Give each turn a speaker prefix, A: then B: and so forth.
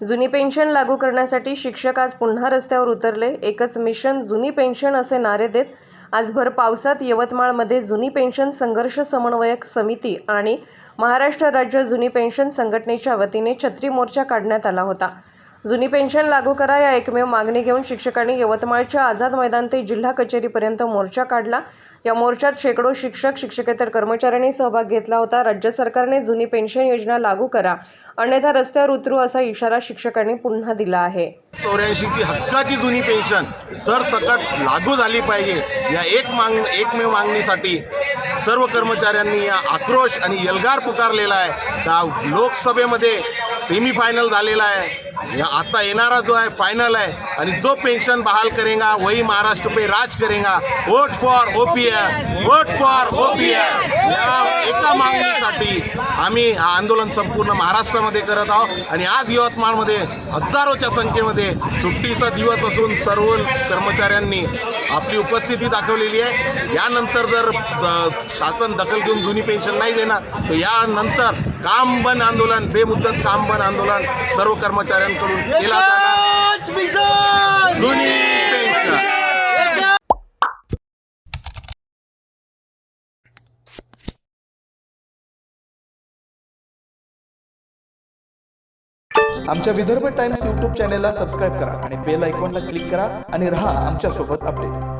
A: जुनी पेन्शन लागू करण्यासाठी शिक्षक आज पुन्हा रस्त्यावर उतरले. एकच मिशन जुनी पेन्शन असे नारे देत आज भर पावसात यवतमाळमध्ये जुनी पेन्शन संघर्ष समन्वयक समिती आणि महाराष्ट्र राज्य जुनी पेन्शन संघटनेच्या वतीने छत्री मोर्चा काढण्यात आला होता. जुनी पेन्शन लागू करा या एकमेव मागणी घेऊन शिक्षकांनी यवतमाळच्या आझाद मैदान ते जिल्हा कचेरीपर्यंत मोर्चा काढला. या मोर्चात शेकडो शिक्षक शिक्षकेतर कर्मचाऱ्यांनी सहभाग घेतला होता. राज्य सरकारने जुनी पेन्शन योजना लागू करा. अन्यथा रस्त्यावर उतरू असा इशारा शिक्षकांनी पुन्हा दिला आहे.
B: चौऱ्याऐंशी ती हक्काची जुनी पेन्शन सरसकट लागू झाली पाहिजे. या एक माग एकमेव मागणीसाठी सर्व कर्मचाऱ्यांनी या आक्रोश आणि एल्गार पुकारलेला आहे. त्या लोकसभेमध्ये सेमीफायनल झालेला आहे. या आता येणारा जो आहे फायनल आहे. आणि जो पेन्शन बहाल करेगा वही महाराष्ट्र पे राज करेगा. Vote for OPS vote for OPS या एका मागणीसाठी आम्ही हा आंदोलन संपूर्ण महाराष्ट्रामध्ये करत आहोत. आणि आज यवतमाळमध्ये हजारोच्या संख्येमध्ये सुट्टीचा दिवस असून सर्व कर्मचाऱ्यांनी आपली उपस्थिती दाखवलेली आहे. यानंतर जर शासन दखल घेऊन जुनी पेन्शन नाही देणार तर यानंतर काम बंद आंदोलन बेमुदत काम बंद आंदोलन सर्व कर्मचाऱ्यांकडून केला
C: आमच्या विदर्भ टाइम्स यूट्यूब चॅनेलला सबस्क्राईब करा आणि बेल आयकॉनला क्लिक करा आणि रहा आमच्यासोबत अपडेट.